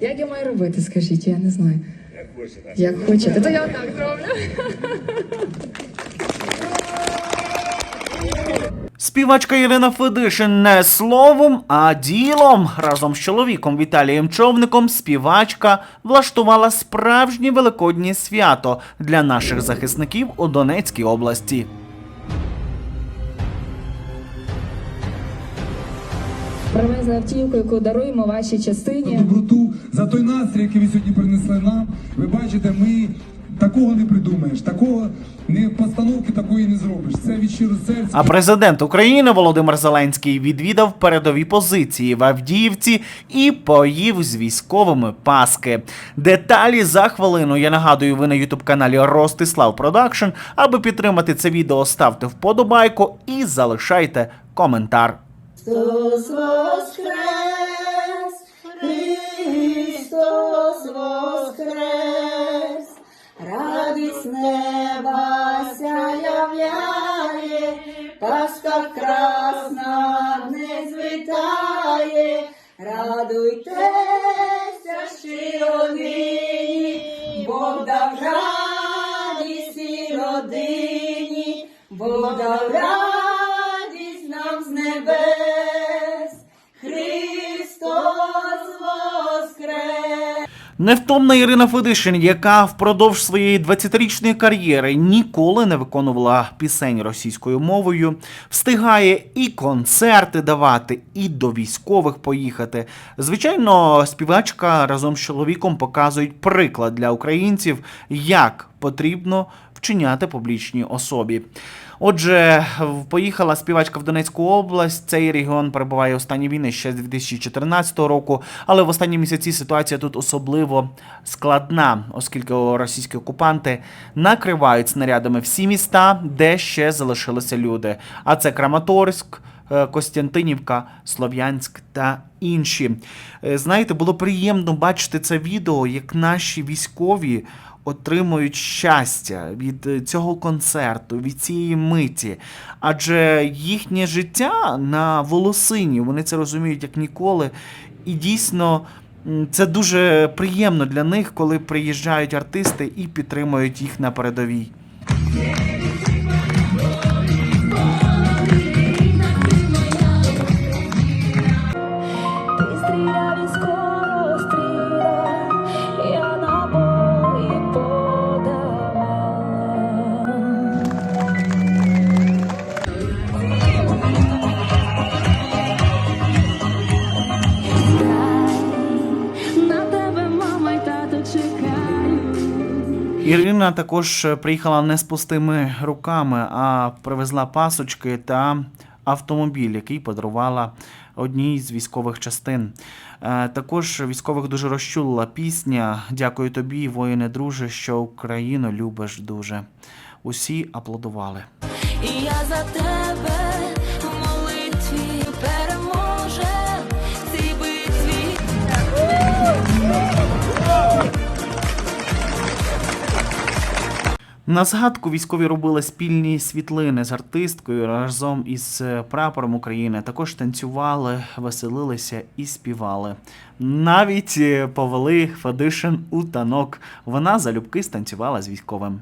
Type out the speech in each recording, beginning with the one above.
Як я маю робити, скажіть, я не знаю. Як хочете. Як хочете, то я отак зроблю. Співачка Ірина Федишин не словом, а ділом. Разом з чоловіком Віталієм Човником співачка влаштувала справжнє великоднє свято для наших захисників у Донецькій області. Привезли автівку, яку даруємо вашій за частині. доброту, за той настрій, який ви сьогодні принесли нам. Ви бачите, ми такого не придумаєш, такого не постановки такої не зробиш. Це від щиро серця. А президент України Володимир Зеленський відвідав передові позиції в Авдіївці і поїв з військовими паски. Деталі за хвилину. Я нагадую, ви на ютуб каналі Ростислав Продакшн. Аби підтримати це відео, ставте вподобайку і залишайте коментар. Христос воскрес, Христос воскрес, радість неба сяявляє, Пасха красна не звітає, радуйтеся щиро нині, Бог дав радість і родині, Бог дав радість Невтомна Ірина Федишин, яка впродовж своєї 20-річної кар'єри ніколи не виконувала пісень російською мовою, встигає і концерти давати, і до військових поїхати. Звичайно, співачка разом з чоловіком показують приклад для українців, як потрібно вчиняти публічній особі. Отже, поїхала співачка в Донецьку область. Цей регіон перебуває у стані війни ще з 2014 року. Але в останні місяці ситуація тут особливо складна, оскільки російські окупанти накривають снарядами всі міста, де ще залишилися люди. А це Краматорськ. е, Костянтинівка, Слов'янськ та інші. Е, Знаєте, було приємно бачити це відео, як наші військові отримують щастя від е, цього концерту, від цієї миті. Адже їхнє життя на волосині, вони це розуміють як ніколи. І дійсно. Це дуже приємно для них, коли приїжджають артисти і підтримують їх на передовій. Ти Ірина також е, приїхала не з пустими руками, а привезла пасочки та автомобіль, який подарувала одній з військових частин. Е, Також військових дуже розчулила пісня Дякую тобі, воїне друже, що Україну любиш дуже. Усі аплодували. І я за тебе На згадку військові робили спільні світлини з артисткою разом із е, прапором України. Також танцювали, веселилися і співали. Навіть е, повели Фадишин у танок. Вона залюбки станцювала з військовим.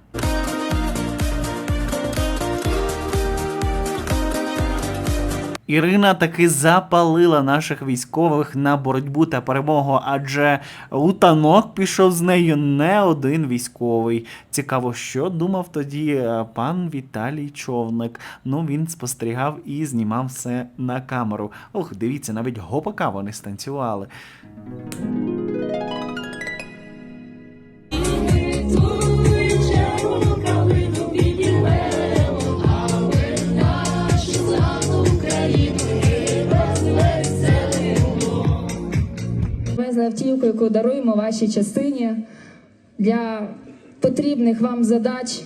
Ірина таки запалила наших військових на боротьбу та перемогу, адже у танок пішов з нею не один військовий. Цікаво, що думав тоді е, пан Віталій Човник. Ну він спостерігав і знімав все на камеру. Ох, дивіться, навіть гопака вони станцювали. Привезли яку даруємо вашій частині для потрібних вам задач.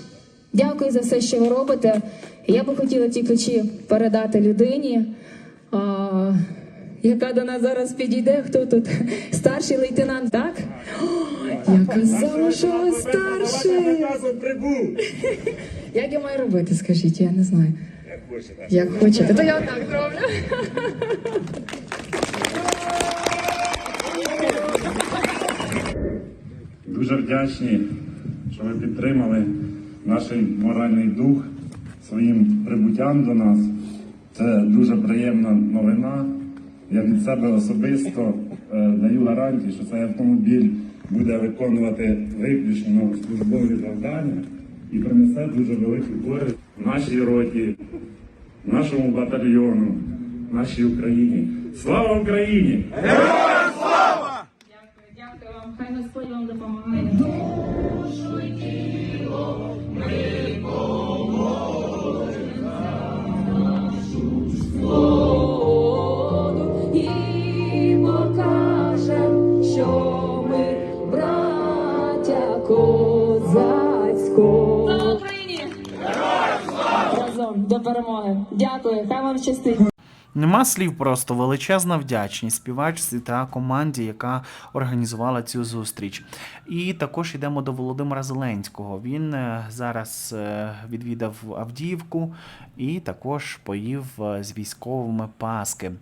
Дякую за все, що ви робите. Я би хотіла ті ключі передати людині, а, яка до нас зараз підійде. Хто тут? Старший лейтенант, так? О, я казала, що ви старший. Як я маю робити, скажіть, я не знаю. Як хочете. То я отак зроблю. дуже вдячні, що ви підтримали наш моральний дух своїм прибуттям до нас. Це дуже приємна новина. Я від себе особисто е, даю гарантію, що цей автомобіль буде виконувати виключно службові завдання і принесе дуже велику користь нашій роті, нашому батальйону, нашій Україні. Слава Україні! Дякую до перемоги. Дякую, хай вам щастить. Нема слів, просто величезна вдячність співачці та команді, яка організувала цю зустріч. І також йдемо до Володимира Зеленського. Він е, зараз е, відвідав Авдіївку і також поїв е, з військовими паски.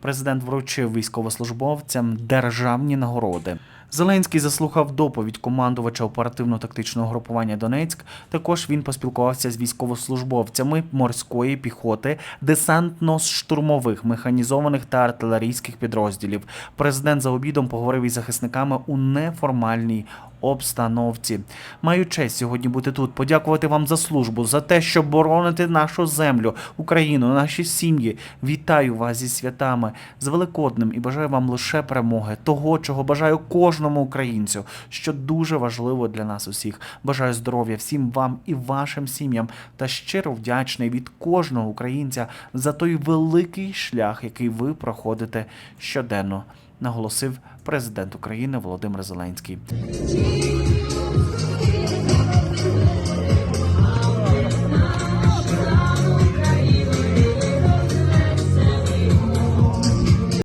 Президент вручив військовослужбовцям державні нагороди. Зеленський заслухав доповідь командувача оперативно-тактичного групування Донецьк. Також він поспілкувався з військовослужбовцями морської піхоти, десантно-штурмових, механізованих та артилерійських підрозділів. Президент за обідом поговорив із захисниками у неформальній обстановці. Маю честь сьогодні бути тут, подякувати вам за службу, за те, що бороните нашу землю, Україну, наші сім'ї. Вітаю вас зі святами, з Великодним і бажаю вам лише перемоги, того, чого бажаю кожному українцю, що дуже важливо для нас усіх. Бажаю здоров'я всім вам і вашим сім'ям та щиро вдячний від кожного українця за той великий шлях, який ви проходите щоденно, наголосив президент України Володимир Зеленський.